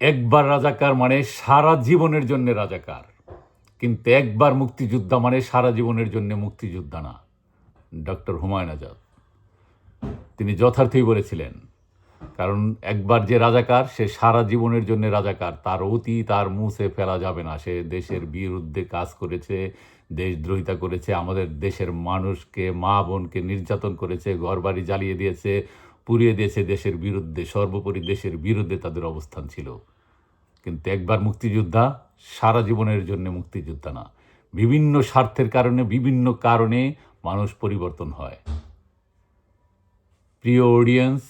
একবার রাজাকার মানে সারা জীবনের জন্য রাজাকার। কিন্তু একবার মুক্তিযোদ্ধা মানে সারা জীবনের জন্য মুক্তিযোদ্ধা না। ডক্টর হুমায়ুন আজাদ। তিনি যথার্থই বলেছিলেন, কারণ একবার যে রাজাকার, সে সারা জীবনের জন্য রাজাকার। তার অতি তার মুছে ফেলা যাবে না। সে দেশের বিরুদ্ধে কাজ করেছে দেশদ্রোহিতা করেছে, আমাদের দেশের মানুষকে, মা বোনকে নির্যাতন করেছে, ঘরবাড়ি জ্বালিয়ে দিয়েছে পুড়িয়ে দিয়েছে দেশের বিরুদ্ধে, সর্বোপরি দেশের বিরুদ্ধে তাদের অবস্থান ছিল। কিন্তু একবার মুক্তিযোদ্ধা, সারা জীবনের জন্য মুক্তিযোদ্ধা না। বিভিন্ন স্বার্থের কারণে, বিভিন্ন কারণে মানুষ পরিবর্তন হয়। প্রিয় অডিয়েন্স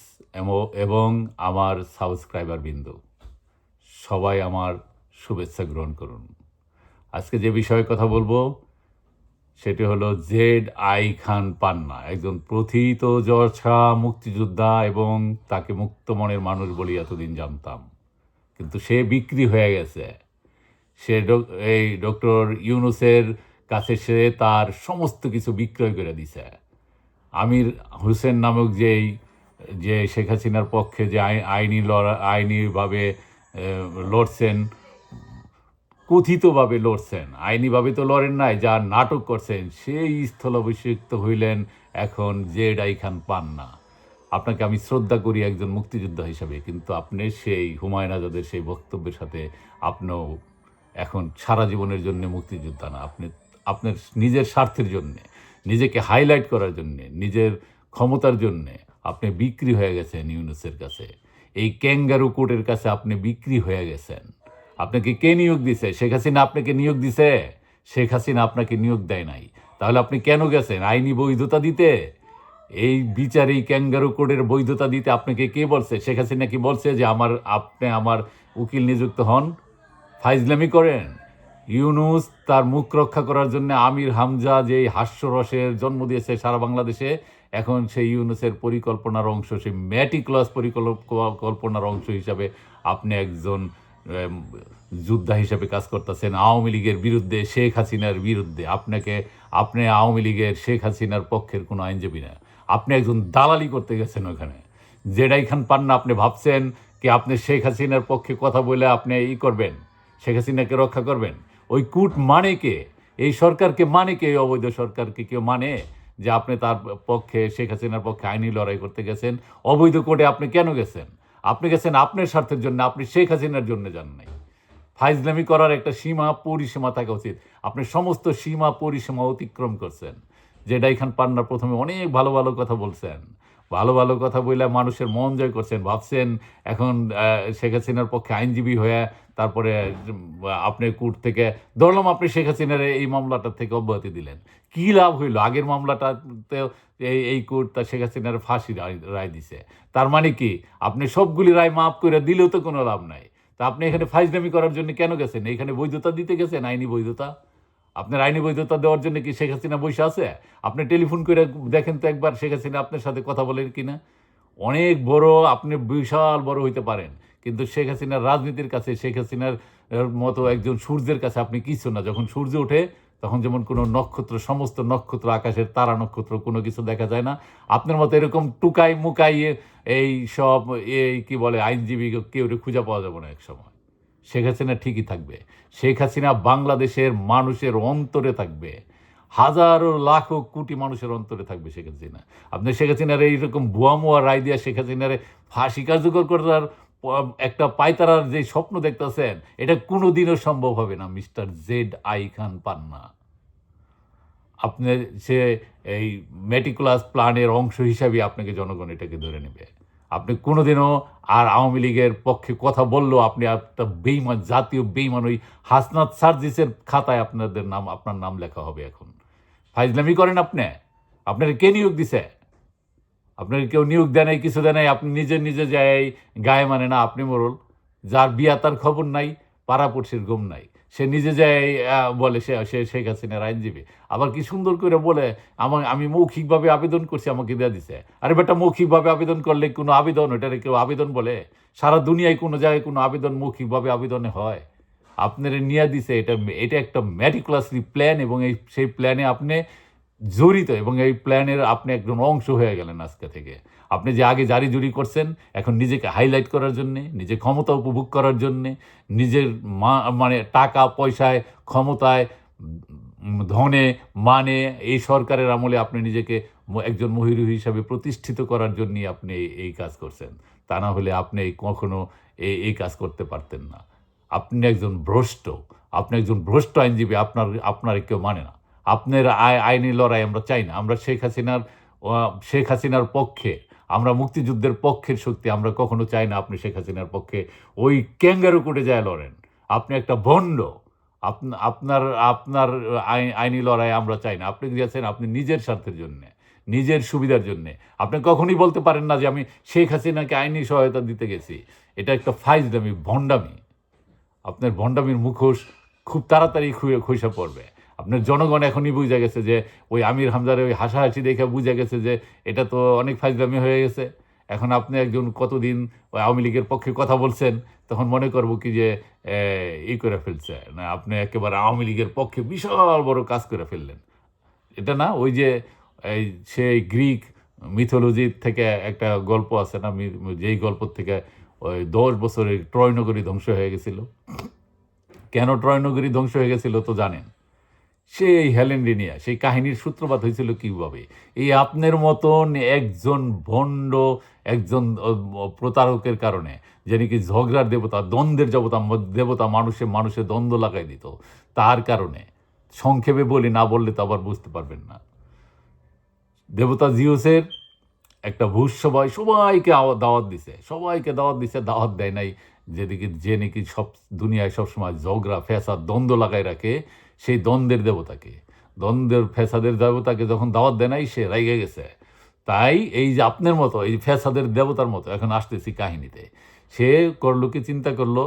এবং আমার সাবস্ক্রাইবার বিন্দু, সবাই আমার শুভেচ্ছা গ্রহণ করুন। আজকে যে বিষয়ে কথা বলব সেটি হলো জেড আই খান পান্না, একজন প্রথিত যশা মুক্তিযোদ্ধা এবং তাকে মুক্তমনের মানুষ বলি এতদিন জানতাম। কিন্তু সে বিক্রি হয়ে গেছে। সে এই ডক্টর ইউনুসের কাছে সে তার সমস্ত কিছু বিক্রয় করে দিছে। আমির হোসেন নামক যেই, যে শেখ হাসিনার পক্ষে যে আই- আইনি লড়া, আইনিভাবে লড়ছেন কথিতভাবে লড়ছেন, আইনিভাবে তো লড়েন নাই যা নাটক করছেন, সেই স্থলাভিষিক্ত হইলেন এখন জেড খান পান না আপনাকে আমি শ্রদ্ধা করি একজন মুক্তিযোদ্ধা হিসাবে, কিন্তু আপনি সেই হুমায়ুন আজাদের সেই বক্তব্যের সাথে আপনিও এখন সারা জীবনের জন্য মুক্তিযোদ্ধা না। আপনি, আপনার নিজের স্বার্থের জন্যে, নিজেকে হাইলাইট করার জন্যে, নিজের ক্ষমতার জন্যে আপনি বিক্রি হয়ে গেছেন ইউনুসের কাছে। এই ক্যাঙ্গারু কোর্টের কাছে আপনি বিক্রি হয়ে গেছেন। আপনাকে কে নিয়োগ দিছে? শেখ হাসিনা আপনাকে নিয়োগ দিছে? শেখ হাসিনা আপনাকে নিয়োগ দেয় নাই। তাহলে আপনি কেন গেছেন? আইনি বৈধতা দিতে? এই বিচারে ক্যাঙ্গারু কোডের বৈধতা দিতে আপনাকে কে বলছে? শেখ হাসিনা কি বলছে যে আমার, আপনি আমার উকিল নিযুক্ত হন? ফাইজলামি করেন। ইউনুস তার মুখ রক্ষা করার জন্য আমির হামজা যে হাস্যরসের জন্ম দিয়েছে সারা বাংলাদেশে, এখন সেই ইউনুসের পরিকল্পনার অংশ, সেই ম্যাটিক্লাস পরিকল্পনার অংশ হিসাবে আপনি একজন যোদ্ধা হিসেবে কাজ করতেছেন আওয়ামী লীগের বিরুদ্ধে শেখ হাসিনার বিরুদ্ধে। আপনাকে, আপনি আওয়ামী লীগের শেখ হাসিনার পক্ষের কোনো আইনজীবী না। আপনি একজন দালালি করতে গেছেন ওখানে। যেটাই খান পান না, আপনি ভাবছেন কি আপনি শেখ হাসিনার পক্ষে কথা বলে আপনি ই করবেন? শেখ হাসিনাকে রক্ষা করবেন? ওই কুট মানে কে? এই সরকারকে মানে কে? অবৈধ সরকারকে কেউ মানে? যে আপনি তার পক্ষে, শেখ হাসিনার পক্ষে আইনি লড়াই করতে গেছেন। অবৈধ কোর্টে আপনি কেন গেছেন? আপনি গেছেন আপনার স্বার্থের জন্য, আপনি শেখ হাসিনার জন্য যান নাই। ফাইজলামি করার একটা সীমা, পরিসীমা থাকা উচিত। আপনি সমস্ত সীমা, পরিসীমা অতিক্রম করছেন। যেটা এখান পান্না প্রথমে অনেক ভালো ভালো কথা বলছেন। ভালো ভালো কথা বললে মানুষের মন জয় করছেন। ভাবছেন এখন শেখ হাসিনার পক্ষে আইনজীবী হয়ে তারপরে, আপনি কোর্ট থেকে ধরলাম আপনি শেখ হাসিনার এই মামলাটা থেকে অব্যাহতি দিলেন। কি লাভ হইল? আগের মামলাটাতে এই এই কোর্ট তা শেখ হাসিনার ফাঁসি রায়- দিছে। তার মানে কি? আপনি সবগুলি রায় মাফ করে দিলেও তো কোনো লাভ নাই। তা আপনি এখানে ফাইজলামি করার জন্য কেন গেছেন? এখানে বৈধতা দিতে গেছেন? আইনি বৈধতা? আপনার আইনি বৈধতা দেওয়ার জন্য কি শেখ হাসিনা বসে আছে? আপনি টেলিফোন করে দেখেন তো একবার শেখ হাসিনা আপনার সাথে কথা বলেন কিনা। অনেক বড়, আপনি বিশাল বড় হইতে পারেন। কিন্তু শেখ হাসিনার রাজনীতির কাছে, শেখ হাসিনার মতো একজন সূর্যের কাছে আপনি কিছু না। যখন সূর্য ওঠে, তখন যেমন কোনো নক্ষত্র, সমস্ত নক্ষত্র আকাশের তারা নক্ষত্র, কোনো কিছু দেখা যায় না। আপনার মতো এরকম টুকাই মুকাই এই সব এই কি বলে, আইনজীবী কেউ খুঁজে পাওয়া যাবে না এক সময়। শেখ হাসিনা ঠিকই থাকবে। শেখ হাসিনা বাংলাদেশের মানুষের অন্তরে থাকবে। হাজারো, লাখো, কোটি মানুষের অন্তরে থাকবে শেখ হাসিনা। আপনি শেখ হাসিনার এইরকম ভুয়া মুয়া রায় দিয়া শেখ হাসিনারে ফাঁসি কার্যকর করার একটা পায়তারার যে স্বপ্ন দেখতেছেন, এটা কোনোদিনও সম্ভব হবে না, mister Z I Khan Panna. আপনি সে এই মেটিকুলাস প্ল্যানের অংশ হিসাবে আপনাকে জনগণ এটাকে ধরে নেবে। আপনি কোনোদিনও আর আওয়ামী লীগের পক্ষে কথা বললেও আপনি একটা বেইমান জাতীয় বেইমান ওই হাসনাত সার্জিসের খাতায় আপনাদের নাম, আপনার নাম লেখা হবে এখন। ফাইজলামি করেন আপনি। আপনার কে নিয়োগ দিছে? আপনার কেউ নিয়োগ দেয় নাই কিছু দেয় নাই আপনি নিজে নিজে যাই গায়ে মানে না আপনি মরল। যার বিয়া তার খবর নাই পাড়াপড়শির ঘুম নাই। সে নিজে আহ, বলে সে সে শেখ হাসিনার আইনজীবী। আবার কি সুন্দর করে বলে আমার আমি মৌখিকভাবে আবেদন করছি আমাকে দেওয়া দিছে। আরে বেটা মৌখিকভাবে আবেদন করলে কোনো আবেদন ওটারে কেউ আবেদন বলে? সারা দুনিয়ায় কোনো জায়গায় কোনো আবেদন মৌখিকভাবে আবেদনে হয়। আপনার নিয়ে দিছে এটা এটা একটা ম্যাটিকুলাসলি প্ল্যান এবং এই সেই প্ল্যানে আপনি জড়িত এবং এই প্ল্যানের আপনি একজন অংশ হয়ে গেলেন আজকে থেকে। আপনি যে আগে জারি জুরি করছেন, এখন নিজেকে হাইলাইট করার জন্যে, নিজে ক্ষমতা উপভোগ করার জন্যে, নিজের মা মানে টাকা, পয়সায়, ক্ষমতায় ধনে মানে এই সরকারের আমলে আপনি নিজেকে একজন মহিরু হিসাবে প্রতিষ্ঠিত করার জন্যই আপনি এই- কাজ করছেন। তা না হলে আপনি কখনো এই এই কাজ করতে পারতেন না। আপনি একজন ভ্রষ্ট। আপনি একজন ভ্রষ্ট আইনজীবী, আপনার আপনার কেউ মানে না। আপনার আই- আইনি লড়াই আমরা চাই না। আমরা শেখ হাসিনার শেখ হাসিনার পক্ষে, আমরা মুক্তিযুদ্ধের পক্ষের শক্তি আমরা কখনো চাই না আপনি শেখ হাসিনার পক্ষে। ওই ক্যাঙ্গারু কোটে যায় লড়েন। আপনি একটা ভণ্ড। আপনা- আপনার আপনার আই- আইনি লড়াই আমরা চাই না। আপনি গিয়েছেন আপনি নিজের স্বার্থের জন্য, নিজের সুবিধার জন্য। আপনি কখনই বলতে পারেন না যে আমি শেখ হাসিনাকে আইনি সহায়তা দিতে গেছি। এটা একটা ফাইজদামি ভণ্ডামি। আপনার ভণ্ডামির মুখোশ খুব তাড়াতাড়ি খুঁয়ে খসে পড়বে। আপনার জনগণ এখনই বুঝে গেছে যে ওই আমির হামজার ওই হাসাহাসি দেখে বুঝে গেছে যে এটা তো অনেক ফাইজলামি হয়ে গেছে। এখন আপনি একজন কতদিন ওই আওয়ামী লীগের পক্ষে কথা বলছেন, তখন মনে করব কি যে ই করে ফেলছে। না, আপনি একেবারে আওয়ামী লীগের পক্ষে বিশাল বড় কাজ করে ফেললেন। এটা না, ওই যে, এই সেই গ্রিক মিথোলজির থেকে একটা গল্প আছে না যেই গল্প থেকে ওই দশ বছরে ট্রয়নগরী ধ্বংস হয়ে গেছিল। কেন ট্রয়নগরী ধ্বংস হয়ে গেছিল তো জানেন? সেই হেলেন্ডিনিয়া, সেই কাহিনীর সূত্রপাত হয়েছিল কীভাবে? এই আপনার মতন একজন ভণ্ড, একজন প্রতারকের কারণে যে নাকি ঝগড়ার দেবতা, দ্বন্দ্বের দেবতা দেবতা মানুষে মানুষে দ্বন্দ্ব লাগাই দিত, তার কারণে, সংক্ষেপে বলি, না বললে তো আবার বুঝতে পারবেন না। দেবতা জিউসের একটা ভূষ সবাই সবাইকে দাওয়াত দিছে, সবাইকে দাওয়াত দিছে, দাওয়াত দেয় নাই যেদিকে যে নাকি সব দুনিয়ায় সবসময় ঝগড়া ফেসাদ দ্বন্দ্ব লাগাই রাখে, সেই দ্বন্দ্বের দেবতাকে। দ্বন্দ্বের ফেসাদের দেবতাকে যখন দাওয়াত দেয় নাই, সে রেগে গেছে। তাই এই যে আপনার মতো, এই ফেসাদের দেবতার মতো এখন আসতেছি কাহিনীতে। সে করল কি? চিন্তা করল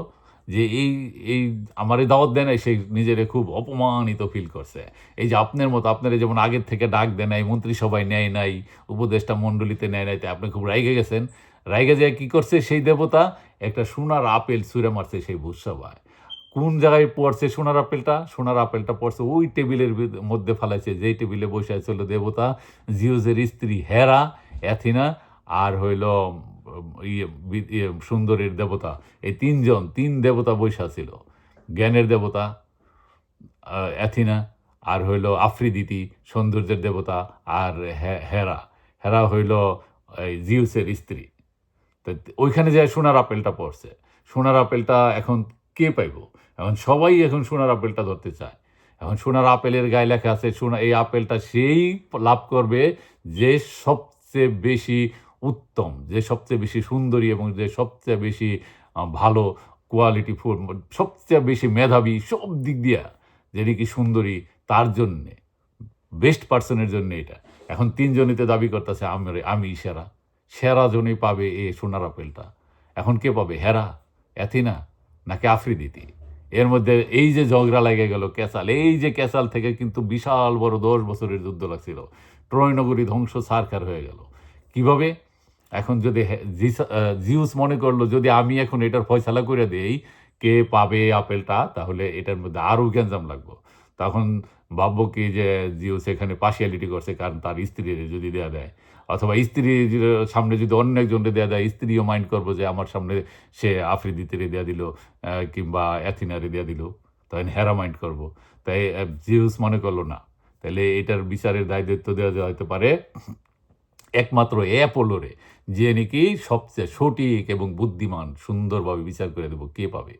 যে এই এই আমার দাওয়াত দেয় নাই, সে নিজেরে খুব অপমানিত ফিল করছে। এই যে আপনার মতো, আপনারা যেমন আগের থেকে ডাক দেয় নাই, মন্ত্রিসভায় নেয় নাই, উপদেষ্টা মণ্ডলীতে নেয় নাই, তাই আপনি খুব রাইগে গেছেন। রাইগে যায় কী করছে? সেই দেবতা একটা সোনার আপেল ছুঁড়ে মারছে সেই ভূসভায় কোন জায়গায় পড়ছে সোনার আপেলটা? সোনার আপেলটা পড়ছে ওই টেবিলের মধ্যে ফেলাইছে, যেই টেবিলে বসে ছিল দেবতা জিউজের স্ত্রী হেরা, অ্যাথিনা আর হইল ইয়ে ইয়ে সুন্দরের দেবতা। এই তিনজন, তিন দেবতা বৈশা ছিল জ্ঞানের দেবতা অ্যাথিনা আর হইল আফ্রিদিতি, সৌন্দর্যের দেবতা আর হেরা। হেরা হইল, এই জিউসের স্ত্রী। তো ওইখানে যায় সোনার আপেলটা পড়ছে। সোনার আপেলটা এখন কে পাইব? এখন সবাই এখন সোনার আপেলটা ধরতে চায়। এখন সোনার আপেলের গায়ে লেখা আছে, সোনা, এই আপেলটা সেই লাভ করবে যে সবচেয়ে বেশি উত্তম, যে সবচেয়ে বেশি সুন্দরী এবং যে সবচেয়ে বেশি ভালো কোয়ালিটি ফুড সবচেয়ে বেশি মেধাবী, সব দিক দিয়া যেটি কি সুন্দরী, তার জন্যে বেস্ট পার্সনের জন্য এটা। এখন তিনজনিতে দাবি করতেছে, আমি আমি সেরা সেরা জনই পাবে এই সোনার আপেলটা। এখন কে পাবে, হেরা, অ্যাথিনা নাকি আফ্রিদিতি? এর মধ্যে এই যে ঝগড়া লেগে গেল ক্যাসাল, এই যে ক্যাসাল থেকে কিন্তু বিশাল বড় দশ বছরের যুদ্ধ লাগছিল। ট্রয় নগরী ধ্বংস সারখার হয়ে গেল। কীভাবে? এখন যদি জিউস মনে করল, যদি আমি এখন এটার ফয়সালা করে দেই, কে পাবে আপেলটা? তাহলে এটার মধ্যে আরও গ্যাঞ্জাম লাগবো। তখন ভাববো কি যে জিউস এখানে পার্সিয়ালিটি করছে, কারণ তার স্ত্রীর যদি দেয়া দেয়। অথবা স্ত্রীর সামনে যদি অন্য একজনকে দেওয়া দেয়, স্ত্রীও মাইন্ড করব যে আমার সামনে সে আফ্রিদিতে দেওয়া দিল কিংবা অ্যাথিনারে দেওয়া দিল। তখন হেরা মাইন্ড করব। তাই জিউস মনে করল না। তাহলে এটার বিচারের দায় দায়িত্ব দেওয়া যেতে পারে একমাত্র অ্যাপোলোরে, যে নাকি সবচেয়ে সঠিক এবং বুদ্ধিমান, সুন্দরভাবে বিচার করে দেবো, কে পাবে?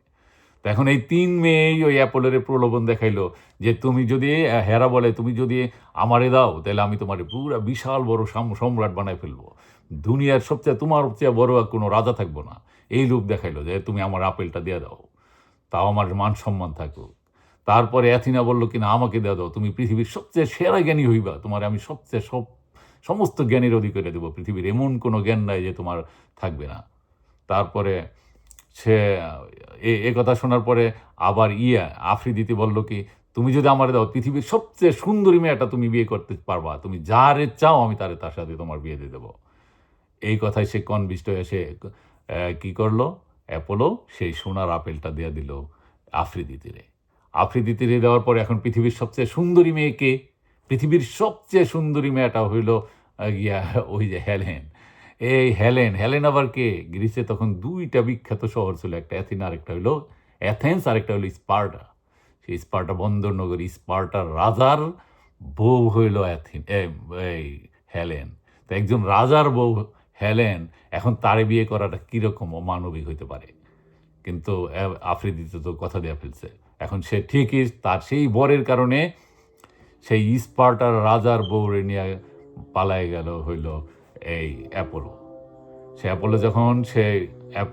তো এখন এই তিন মেয়েই ওই অ্যাপোলোরে প্রলোভন দেখাইলো যে তুমি যদি হেরা বলে, তুমি যদি আমারে দাও, তাহলে আমি তোমার পুরো বিশাল বড় সাম- সম্রাট বানায় ফেলব। দুনিয়ার সবচেয়ে, তোমার চেয়ে বড় আর কোনো রাজা থাকব না। এই লোক দেখাইলো যে তুমি আমার আপেলটা দিয়ে দাও। তাও আমার মান সম্মান থাকুক। তারপরে অ্যাথিনা বলল, কিনা আমাকে দেওয়া দাও, তুমি পৃথিবীর সবচেয়ে সেরা জ্ঞানী হইবা। তোমার আমি সবচেয়ে সব, সমস্ত জ্ঞানের অধিকারে দেবো। পৃথিবীর এমন কোনো জ্ঞান নাই যে তোমার থাকবে না। তারপরে সে, এ কথা শোনার পরে আবার ইয়া, আফ্রিদিতি বলল কি, তুমি যদি আমার দাও, পৃথিবীর সবচেয়ে সুন্দরী মেয়েটা তুমি বিয়ে করতে পারবা। তুমি যারে চাও আমি তারে তার সাথে তোমার বিয়ে দিয়ে দেবো। এই কথায় সে কনভিষ্ট হয়ে সে কি করল? অ্যাপোলো সেই সোনার আপেলটা দেয়া দিল আফ্রিদিতিরে। আফ্রিদিতিরে দেওয়ার পরে এখন পৃথিবীর সবচেয়ে সুন্দরী মেয়েকে পৃথিবীর সবচেয়ে সুন্দরী মেয়েটা হইল গিয়া ওই যে হেলেন। এই হেলেন হেলেন আবার কে? গ্রিসে তখন দুইটা বিখ্যাত শহর ছিল, একটা অ্যাথিনা, আরেকটা হইল অ্যাথেন্স, আরেকটা হইল স্পার্টা। সেই স্পার্টা বন্দর নগরী স্পার্টার রাজার বউ হইল অ্যাথিন এই হেলেন। তো একজন রাজার বউ হেলেন, এখন তারে বিয়ে করাটা কীরকম অমানবিক হইতে পারে? কিন্তু আফ্রিদিতে তো কথা দেওয়া ফেলছে। এখন সে ঠিকই তার সেই বরের কারণে সেই স্পার্টার রাজার বউরে নিয়ে পালায় গেল হইল এই অ্যাপোলো। সে অ্যাপোলো যখন সে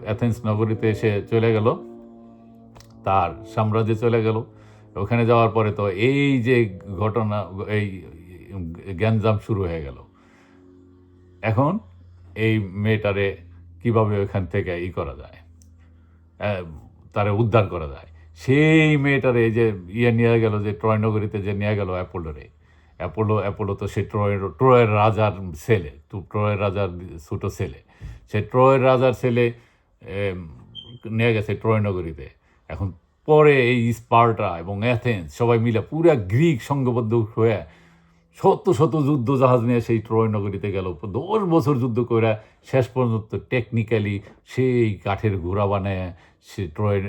অ্যাথেন্স নগরীতে সে চলে গেল, তার সাম্রাজ্যে চলে গেল। ওখানে যাওয়ার পরে তো এই যে ঘটনা, এই গ্যাঞ্জাম শুরু হয়ে গেল। এখন এই মেয়েটারে কীভাবে ওখান থেকে ই করা যায়? তারে উদ্ধার করা যায়? সেই মেয়েটারে যে ইয়ে নিয়ে গেল, যে ট্রয় নগরীতে যে নিয়ে গেল অ্যাপোলোরে অ্যাপোলো অ্যাপোলো তো সে ট্রয়ের ট্রয়ের রাজার ছেলে, তো ট্রয়ের রাজার ছোটো ছেলে। সে ট্রয়ের রাজার ছেলে নিয়ে গেছে ট্রয় নগরীতে। এখন পরে এই স্পার্টা এবং অ্যাথেন্স সবাই মিলে পুরা গ্রিক সংঘবদ্ধ হয়ে শত শত যুদ্ধ জাহাজ নিয়ে সেই ট্রয় নগরীতে গেল। দশ বছর যুদ্ধ করে শেষ পর্যন্ত টেকনিক্যালি সেই কাঠের ঘোড়া বানায় সে ট্রয়,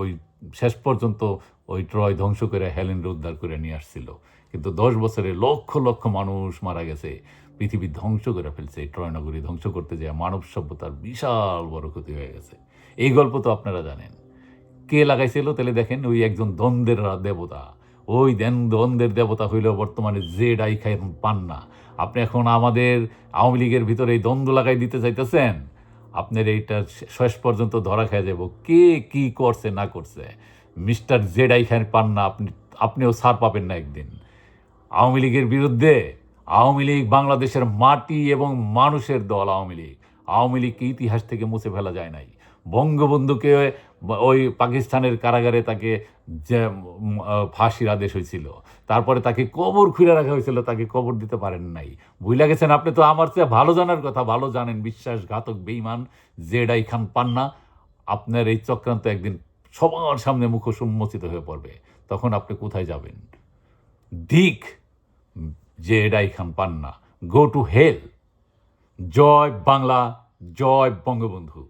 ওই শেষ পর্যন্ত ওই ট্রয় ধ্বংস করে হেলেনরে উদ্ধার করে নিয়ে আসছিল। কিন্তু দশ বছরে লক্ষ লক্ষ মানুষ মারা গেছে। পৃথিবী ধ্বংস করে ফেলছে, এই ট্রয় নগরী ধ্বংস করতে যায় মানব সভ্যতার বিশাল বড় ক্ষতি হয়ে গেছে। এই গল্প তো আপনারা জানেন। কে লাগাইছিল তাহলে দেখেন, ওই একজন দ্বন্দ্বের দেবতা। ওই দেন দ্বন্দ্বের দেবতা হইলেও বর্তমানে যে ডাই খাই এখন পান না আপনি এখন আমাদের আওয়ামী লীগের ভিতরে এই দ্বন্দ্ব লাগাই দিতে চাইতেছেন? আপনার এইটা শেষ পর্যন্ত ধরা খেয়ে যাব কে কি করছে, না করছে? মিস্টার জেড খান পান না, আপনি আপনিও সার পাবেন না একদিন। আওয়ামী লীগের বিরুদ্ধে আওয়ামী লীগ বাংলাদেশের মাটি এবং মানুষের দল আওয়ামী লীগ। আওয়ামী লীগকে ইতিহাস থেকে মুছে ফেলা যায় নাই। বঙ্গবন্ধুকে ওই পাকিস্তানের কারাগারে তাকে যে ফাঁসির আদেশ হয়েছিল। তারপরে তাকে কবর খুলে রাখা হয়েছিল, তাকে কবর দিতে পারেন নাই। বুঝলা গেছেন আপনি তো, আমার চেয়ে ভালো জানার কথা, ভালো জানেন, বিশ্বাসঘাতক বেইমান জেডাই খান পান্না। আপনার এই চক্রান্ত একদিন সবার সামনে মুখ সম্মোচিত হয়ে পড়বে। তখন আপনি কোথায় যাবেন? দিক যে এডাই Khan Panna. Go to hell. জয় বাংলা, জয় বঙ্গবন্ধু।